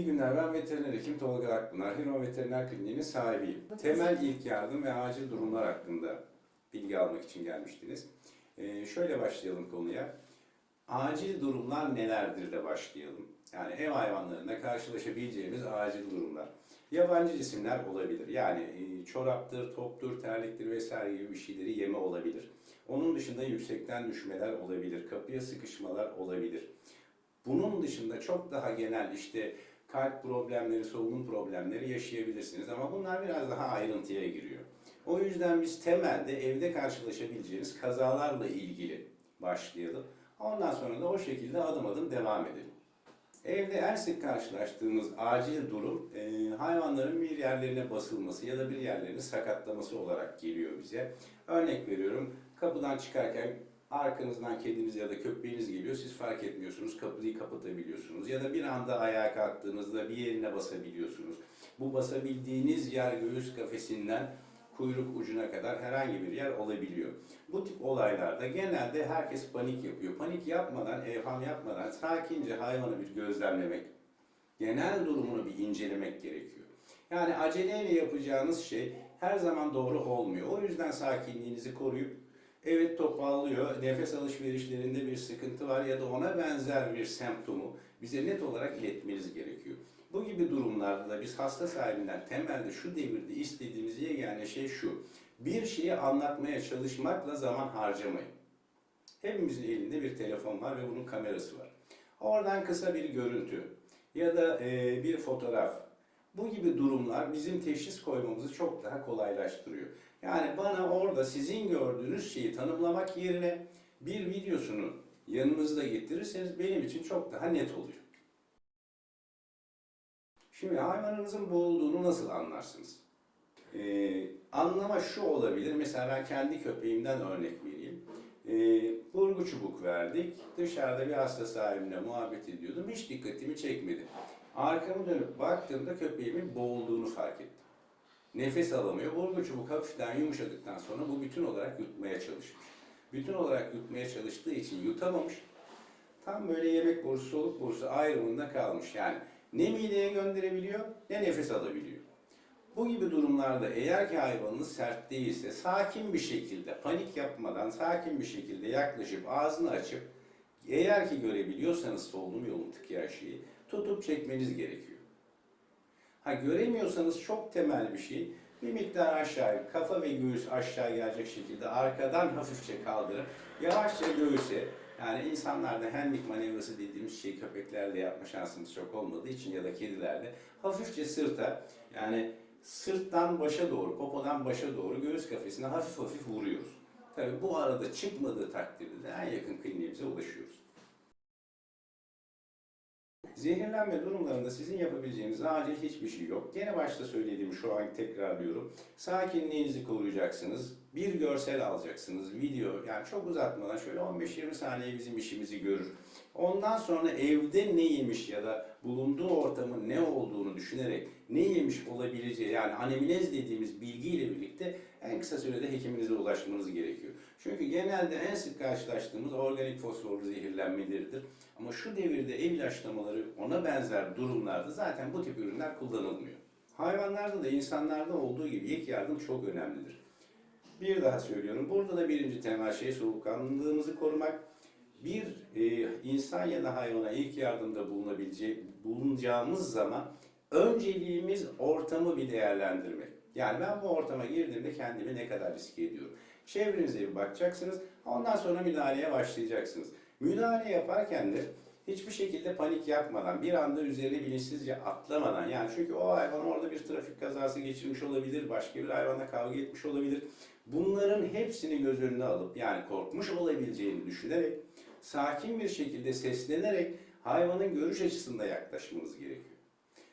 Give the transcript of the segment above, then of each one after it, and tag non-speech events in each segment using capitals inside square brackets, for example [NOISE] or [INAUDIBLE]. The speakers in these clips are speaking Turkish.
İyi günler. Ben veteriner hekim Tolga Akpınar. Hino Veteriner Kliniği'nin sahibiyim. Temel ilk yardım ve acil durumlar hakkında bilgi almak için gelmiştiniz. Ee, şöyle başlayalım konuya. Acil durumlar nelerdir de başlayalım. Yani ev hayvanlarında karşılaşabileceğimiz acil durumlar. Yabancı cisimler olabilir. Yani e, çoraptır, toptur, terliktir vesaire gibi bir şeyleri yeme olabilir. Onun dışında yüksekten düşmeler olabilir, kapıya sıkışmalar olabilir. Bunun dışında çok daha genel işte kalp problemleri, solunum problemleri yaşayabilirsiniz ama bunlar biraz daha ayrıntıya giriyor. O yüzden biz temelde evde karşılaşabileceğiniz kazalarla ilgili başlayalım. Ondan sonra da o şekilde adım adım devam edelim. Evde en sık karşılaştığımız acil durum e, hayvanların bir yerlerine basılması ya da bir yerlerini sakatlaması olarak geliyor bize. Örnek veriyorum kapıdan çıkarken arkanızdan kediniz ya da köpeğiniz geliyor siz fark etmiyorsunuz kapıyı kapatabiliyorsunuz ya da bir anda ayağa kalktığınızda bir yerine basabiliyorsunuz. Bu basabildiğiniz yer göğüs kafesinden kuyruk ucuna kadar herhangi bir yer olabiliyor. Bu tip olaylarda genelde herkes panik yapıyor. Panik yapmadan, evham yapmadan sakince hayvanı bir gözlemlemek, genel durumunu bir incelemek gerekiyor. Yani aceleyle yapacağınız şey her zaman doğru olmuyor. O yüzden sakinliğinizi koruyup evet toparlıyor, nefes alışverişlerinde bir sıkıntı var ya da ona benzer bir semptomu bize net olarak iletmeniz gerekiyor. Bu gibi durumlarda da biz hasta sahibinden temelde şu devirde istediğimiz yegane şey şu. Bir şeyi anlatmaya çalışmakla zaman harcamayın. Hepimizin elinde bir telefon var ve bunun kamerası var. Oradan kısa bir görüntü ya da bir fotoğraf. Bu gibi durumlar bizim teşhis koymamızı çok daha kolaylaştırıyor. Yani bana orada sizin gördüğünüz şeyi tanımlamak yerine bir videosunu yanınızda getirirseniz benim için çok daha net oluyor. Şimdi hayvanınızın boğulduğunu nasıl anlarsınız? Ee, anlama şu olabilir. Mesela ben kendi köpeğimden örnek vereyim. Ee, burgu çubuk verdik. Dışarıda bir hasta sahibine muhabbet ediyordum. Hiç dikkatimi çekmedi. Arkamı dönüp baktığımda köpeğimin boğulduğunu fark ettim. Nefes alamıyor. Burgu çubuk hafiften yumuşadıktan sonra bu bütün olarak yutmaya çalışmış. Bütün olarak yutmaya çalıştığı için yutamamış. Tam böyle yemek borusu, soluk borusu ayrımında kalmış. Yani ne mideye gönderebiliyor ne nefes alabiliyor. Bu gibi durumlarda eğer ki hayvanınız sert değilse sakin bir şekilde panik yapmadan sakin bir şekilde yaklaşıp ağzını açıp eğer ki görebiliyorsanız solunum yolunu tıkayan şeyi tutup çekmeniz gerekiyor. Ha göremiyorsanız çok temel bir şey. Bir miktar aşağı, kafa ve göğüs aşağı gelecek şekilde arkadan hafifçe kaldırıp yavaşça göğüse yani insanlarda Henrik manevrası dediğimiz şey köpeklerle yapma şansımız çok olmadığı için ya da kedilerle hafifçe sırta yani sırttan başa doğru, popodan başa doğru göğüs kafesine hafif hafif vuruyoruz. Tabii bu arada çıkmadığı takdirde de en yakın kliniğimize ulaşıyoruz. Zehirlenme durumlarında sizin yapabileceğiniz acil hiçbir şey yok. Gene başta söylediğimi şu an tekrarlıyorum. Sakinliğinizi koruyacaksınız. Bir görsel alacaksınız, video. Yani çok uzatmadan şöyle 15-20 saniye bizim işimizi görür. Ondan sonra evde ne yemiş ya da bulunduğu ortamın ne olduğunu düşünerek ne yemiş olabileceği yani anemnez dediğimiz bilgiyle birlikte en kısa sürede hekiminize ulaşmanız gerekiyor. Çünkü genelde en sık karşılaştığımız organik fosforlu zehirlenmeleridir. Ama şu devirde ev ilaçlamaları ona benzer durumlarda zaten bu tip ürünler kullanılmıyor. Hayvanlarda da insanlarda olduğu gibi ilk yardım çok önemlidir. Bir daha söylüyorum. Burada da birinci temel şey soğukkanlılığımızı korumak. Bir e, insan ya da hayvana ilk yardımda bulunabileceği, bulunacağımız zaman önceliğimiz ortamı bir değerlendirmek. Yani ben bu ortama girdiğimde kendimi ne kadar riske ediyorum. Çevrenize bir bakacaksınız. Ondan sonra müdahaleye başlayacaksınız. Müdahale yaparken de hiçbir şekilde panik yapmadan, bir anda üzerine bilinçsizce atlamadan yani çünkü o hayvan orada bir trafik kazası geçirmiş olabilir, başka bir hayvanla kavga etmiş olabilir. Bunların hepsini göz önüne alıp yani korkmuş olabileceğini düşünerek sakin bir şekilde seslenerek hayvanın görüş açısında yaklaşmanız gerekiyor.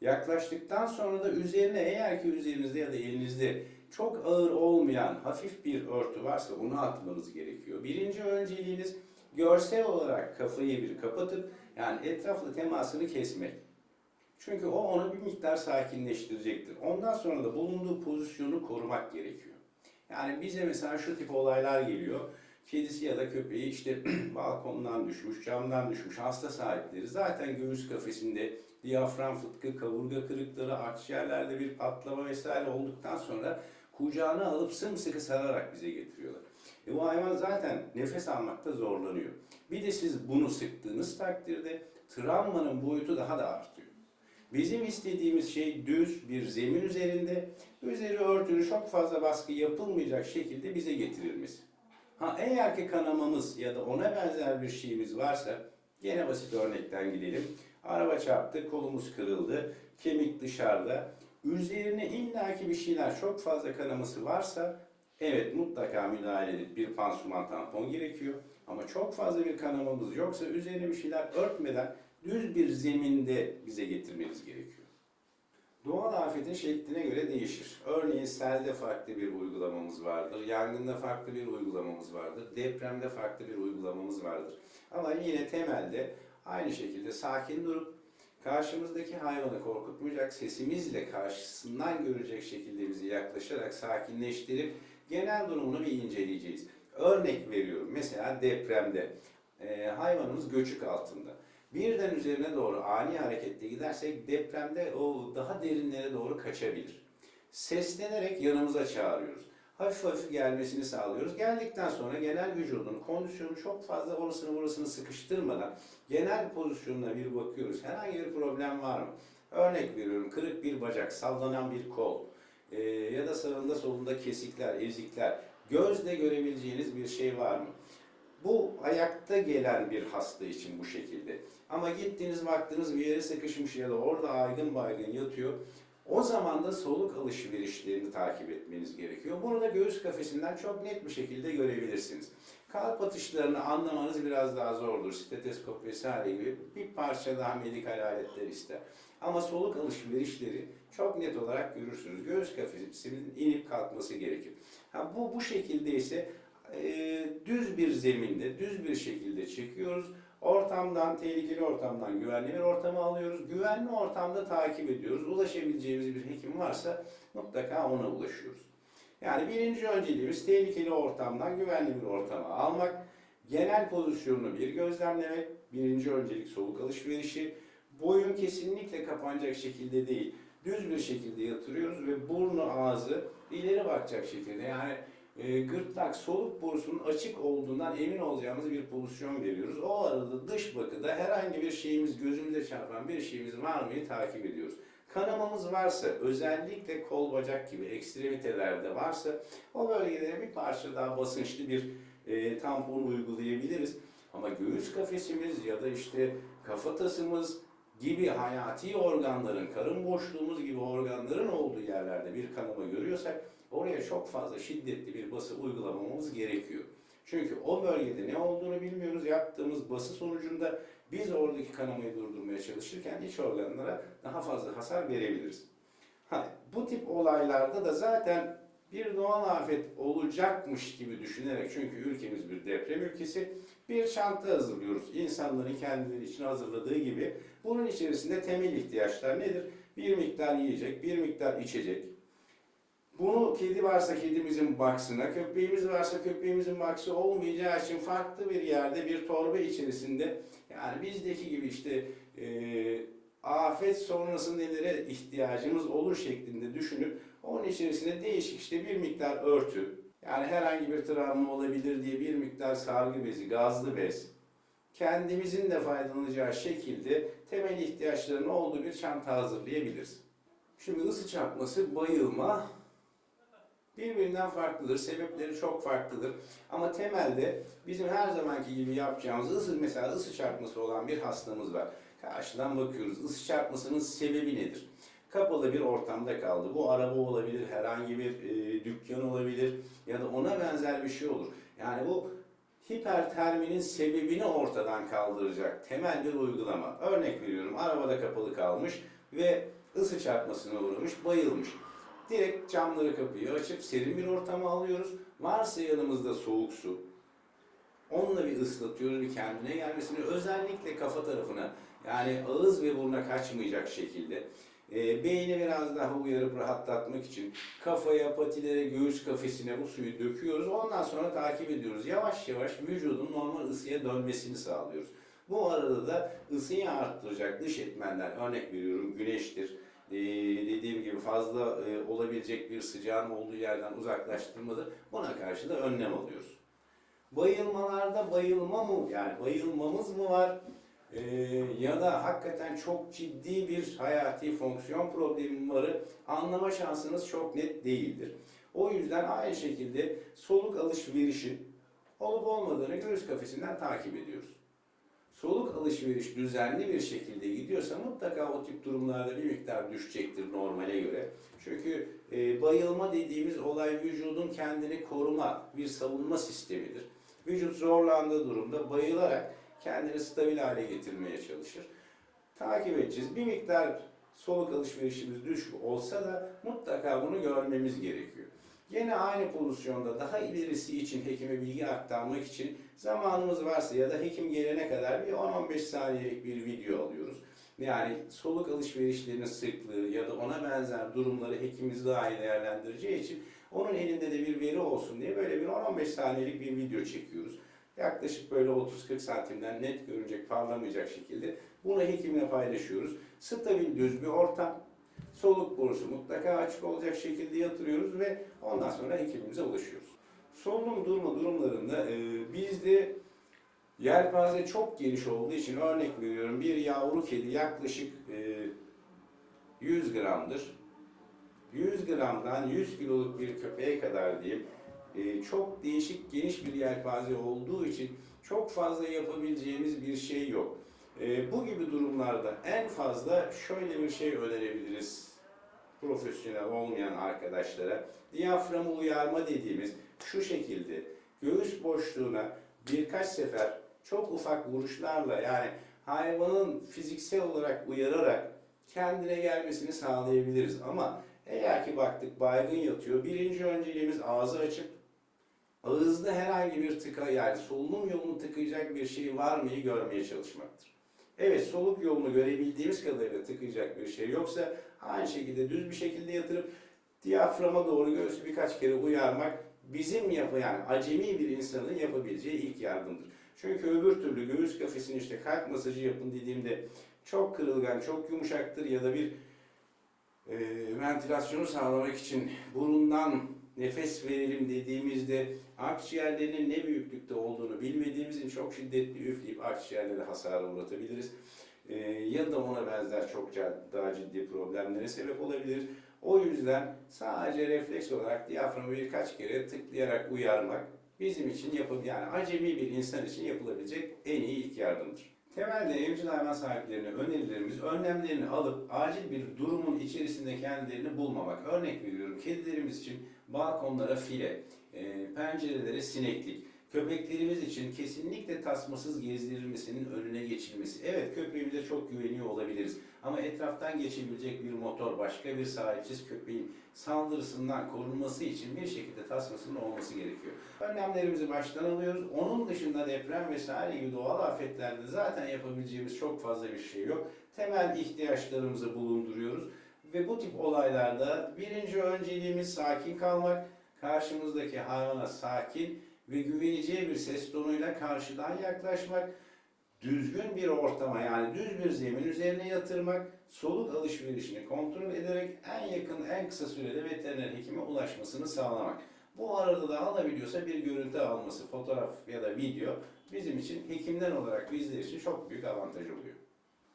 Yaklaştıktan sonra da üzerine eğer ki üzerinizde ya da elinizde çok ağır olmayan hafif bir örtü varsa onu atmanız gerekiyor. Birinci önceliğiniz görsel olarak kafayı bir kapatıp yani etrafla temasını kesmek. Çünkü o onu bir miktar sakinleştirecektir. Ondan sonra da bulunduğu pozisyonu korumak gerekiyor. Yani bize mesela şu tip olaylar geliyor. Kedisi ya da köpeği işte [CLEARS THROAT] balkondan düşmüş, camdan düşmüş hasta sahipleri zaten göğüs kafesinde diyafram fıtkı, kaburga kırıkları, akciğerlerde bir patlama vesaire olduktan sonra kucağına alıp sımsıkı sararak bize getiriyorlar. E bu hayvan zaten nefes almakta zorlanıyor. Bir de siz bunu sıktığınız takdirde travmanın boyutu daha da artıyor. Bizim istediğimiz şey düz bir zemin üzerinde, üzeri örtülü çok fazla baskı yapılmayacak şekilde bize getirilmesi. Ha eğer ki kanamamız ya da ona benzer bir şeyimiz varsa, gene basit örnekten gidelim. Araba çarptı, kolumuz kırıldı, kemik dışarıda. Üzerine illaki bir şeyler çok fazla kanaması varsa, evet mutlaka müdahale edip bir pansuman tampon gerekiyor. Ama çok fazla bir kanamamız yoksa üzerine bir şeyler örtmeden düz bir zeminde bize getirmeniz gerekiyor. Afetin şekline göre değişir. Örneğin selde farklı bir uygulamamız vardır, yangında farklı bir uygulamamız vardır, depremde farklı bir uygulamamız vardır. Ama yine temelde aynı şekilde sakin durup karşımızdaki hayvanı korkutmayacak, sesimizle karşısından görecek şekilde bizi yaklaşarak sakinleştirip genel durumunu bir inceleyeceğiz. Örnek veriyorum. Mesela depremde e, hayvanımız göçük altında. Birden üzerine doğru ani hareketle gidersek depremde o daha derinlere doğru kaçabilir. Seslenerek yanımıza çağırıyoruz. Hafif hafif gelmesini sağlıyoruz. Geldikten sonra genel vücudun kondisyonu çok fazla orasını burasını sıkıştırmadan genel pozisyonuna bir bakıyoruz. Herhangi bir problem var mı? Örnek veriyorum kırık bir bacak, sallanan bir kol e, ya da sağında solunda kesikler, ezikler, gözle görebileceğiniz bir şey var mı? Bu ayakta gelen bir hasta için bu şekilde. Ama gittiniz baktınız bir yere sıkışmış ya da orada aygın baygın yatıyor. O zaman da soluk alışverişlerini takip etmeniz gerekiyor. Bunu da göğüs kafesinden çok net bir şekilde görebilirsiniz. Kalp atışlarını anlamanız biraz daha zordur. Steteskop vesaire gibi bir parça daha medikal aletler ister. Ama soluk alışverişleri çok net olarak görürsünüz. Göğüs kafesinin inip kalkması gerekir. Ha, bu bu şekilde ise e, düz bir zeminde, düz bir şekilde çekiyoruz. Ortamdan, tehlikeli ortamdan güvenli bir ortama alıyoruz. Güvenli ortamda takip ediyoruz. Ulaşabileceğimiz bir hekim varsa mutlaka ona ulaşıyoruz. Yani birinci önceliğimiz tehlikeli ortamdan güvenli bir ortama almak. Genel pozisyonunu bir gözlemlemek. Birinci öncelik soluk alışverişi. Boyun kesinlikle kapanacak şekilde değil. Düz bir şekilde yatırıyoruz ve burnu ağzı ileri bakacak şekilde. Yani e, gırtlak soluk borusunun açık olduğundan emin olacağımız bir pozisyon veriyoruz. O arada dış bakıda herhangi bir şeyimiz gözümüze çarpan bir şeyimiz var mıyı takip ediyoruz. Kanamamız varsa özellikle kol bacak gibi ekstremitelerde varsa o bölgelere bir parça daha basınçlı bir e, tampon uygulayabiliriz. Ama göğüs kafesimiz ya da işte kafatasımız gibi hayati organların, karın boşluğumuz gibi organların olduğu yerlerde bir kanama görüyorsak oraya çok fazla şiddetli bir bası uygulamamız gerekiyor. Çünkü o bölgede ne olduğunu bilmiyoruz. Yaptığımız bası sonucunda biz oradaki kanamayı durdurmaya çalışırken iç organlara daha fazla hasar verebiliriz. Ha, bu tip olaylarda da zaten bir doğal afet olacakmış gibi düşünerek çünkü ülkemiz bir deprem ülkesi bir çanta hazırlıyoruz. İnsanların kendileri için hazırladığı gibi bunun içerisinde temel ihtiyaçlar nedir? Bir miktar yiyecek, bir miktar içecek, bunu kedi varsa kedimizin baksına, köpeğimiz varsa köpeğimizin baksı olmayacağı için farklı bir yerde bir torba içerisinde yani bizdeki gibi işte e, afet sonrası nelere ihtiyacımız olur şeklinde düşünüp onun içerisinde değişik işte bir miktar örtü yani herhangi bir travma olabilir diye bir miktar sargı bezi, gazlı bez kendimizin de faydalanacağı şekilde temel ihtiyaçlarının olduğu bir çanta hazırlayabiliriz. Şimdi ısı çarpması, bayılma, birbirinden farklıdır. Sebepleri çok farklıdır. Ama temelde bizim her zamanki gibi yapacağımız ısı mesela ısı çarpması olan bir hastamız var. Karşıdan bakıyoruz. Isı çarpmasının sebebi nedir? Kapalı bir ortamda kaldı. Bu araba olabilir, herhangi bir e, dükkan olabilir ya da ona benzer bir şey olur. Yani bu hiperterminin sebebini ortadan kaldıracak temel bir uygulama. Örnek veriyorum arabada kapalı kalmış ve ısı çarpmasına uğramış, bayılmış. Direkt camları kapıyı açıp serin bir ortama alıyoruz. Varsa yanımızda soğuk su. Onunla bir ıslatıyoruz, bir kendine gelmesini özellikle kafa tarafına yani ağız ve buruna kaçmayacak şekilde e, beyni biraz daha uyarıp rahatlatmak için kafaya, patilere, göğüs kafesine bu suyu döküyoruz. Ondan sonra takip ediyoruz. Yavaş yavaş vücudun normal ısıya dönmesini sağlıyoruz. Bu arada da ısıyı arttıracak dış etmenler, örnek veriyorum güneştir, Ee, dediğim gibi fazla e, olabilecek bir sıcağın olduğu yerden uzaklaştırmadır. Buna karşı da önlem alıyoruz. Bayılmalarda bayılma mı, yani bayılmamız mı var? Ee, ya da hakikaten çok ciddi bir hayati fonksiyon problemi varı anlama şansınız çok net değildir. O yüzden aynı şekilde soluk alışverişi olup olmadığını göğüs kafesinden takip ediyoruz. Soluk alışveriş düzenli bir şekilde gidiyorsa mutlaka o tip durumlarda bir miktar düşecektir normale göre. Çünkü e, bayılma dediğimiz olay vücudun kendini koruma, bir savunma sistemidir. Vücut zorlandığı durumda bayılarak kendini stabil hale getirmeye çalışır. Takip edeceğiz. Bir miktar soluk alışverişimiz düşük olsa da mutlaka bunu görmemiz gerekiyor. Yine aynı pozisyonda daha ilerisi için hekime bilgi aktarmak için zamanımız varsa ya da hekim gelene kadar bir 10-15 saniyelik bir video alıyoruz. Yani soluk alışverişlerinin sıklığı ya da ona benzer durumları hekimimiz daha iyi değerlendireceği için onun elinde de bir veri olsun diye böyle bir 10-15 saniyelik bir video çekiyoruz. Yaklaşık böyle 30-40 santimden net görünecek, parlamayacak şekilde bunu hekimle paylaşıyoruz. Stabil düz bir ortam, soluk borusu mutlaka açık olacak şekilde yatırıyoruz ve ondan sonra hekimimize ulaşıyoruz. Solunum durma durumlarında e, bizde yelpaze çok geniş olduğu için örnek veriyorum bir yavru kedi yaklaşık e, 100 gramdır. 100 gramdan 100 kiloluk bir köpeğe kadar diyeyim e, çok değişik geniş bir yelpaze olduğu için çok fazla yapabileceğimiz bir şey yok. E, bu gibi durumlarda en fazla şöyle bir şey önerebiliriz profesyonel olmayan arkadaşlara. Diyaframı uyarma dediğimiz şu şekilde göğüs boşluğuna birkaç sefer çok ufak vuruşlarla yani hayvanın fiziksel olarak uyararak kendine gelmesini sağlayabiliriz. Ama eğer ki baktık baygın yatıyor, birinci önceliğimiz ağzı açıp ağızda herhangi bir tıka yani solunum yolunu tıkayacak bir şey var mıyı görmeye çalışmaktır. Evet soluk yolunu görebildiğimiz kadarıyla tıkayacak bir şey yoksa aynı şekilde düz bir şekilde yatırıp diyaframa doğru göğsü birkaç kere uyarmak bizim yapı yani acemi bir insanın yapabileceği ilk yardımdır. Çünkü öbür türlü göğüs kafesini işte kalp masajı yapın dediğimde çok kırılgan, çok yumuşaktır ya da bir e, ventilasyonu sağlamak için burundan nefes verelim dediğimizde akciğerlerinin ne büyüklükte olduğunu bilmediğimiz için çok şiddetli üfleyip akciğerlere hasar uğratabiliriz. E, ya da ona benzer çok daha ciddi problemlere sebep olabilir. O yüzden sadece refleks olarak diyaframı birkaç kere tıklayarak uyarmak bizim için yapıl yani acemi bir insan için yapılabilecek en iyi ilk yardımdır. Temelde evcil hayvan sahiplerine önerilerimiz önlemlerini alıp acil bir durumun içerisinde kendilerini bulmamak. Örnek veriyorum kedilerimiz için balkonlara file, e, pencerelere sineklik, köpeklerimiz için kesinlikle tasmasız gezdirilmesinin önüne geçilmesi. Evet köpeğimize çok güveniyor olabiliriz ama etraftan geçebilecek bir motor başka bir sahipsiz köpeğin saldırısından korunması için bir şekilde tasmasının olması gerekiyor. Önlemlerimizi baştan alıyoruz. Onun dışında deprem vesaire gibi doğal afetlerde zaten yapabileceğimiz çok fazla bir şey yok. Temel ihtiyaçlarımızı bulunduruyoruz. Ve bu tip olaylarda birinci önceliğimiz sakin kalmak, karşımızdaki hayvana sakin ve güveneceği bir ses tonuyla karşıdan yaklaşmak, düzgün bir ortama yani düz bir zemin üzerine yatırmak, soluk alışverişini kontrol ederek en yakın en kısa sürede veteriner hekime ulaşmasını sağlamak. Bu arada da alabiliyorsa bir görüntü alması, fotoğraf ya da video bizim için hekimden olarak bizler için çok büyük avantaj oluyor.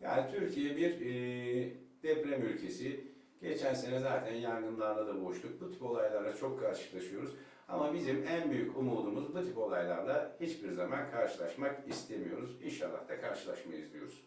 Yani Türkiye bir e, deprem ülkesi. Geçen sene zaten yangınlarla da boğuştuk. Bu tip olaylarla çok karşılaşıyoruz. Ama bizim en büyük umudumuz bu tip olaylarla hiçbir zaman karşılaşmak istemiyoruz. İnşallah da karşılaşmayız diyoruz.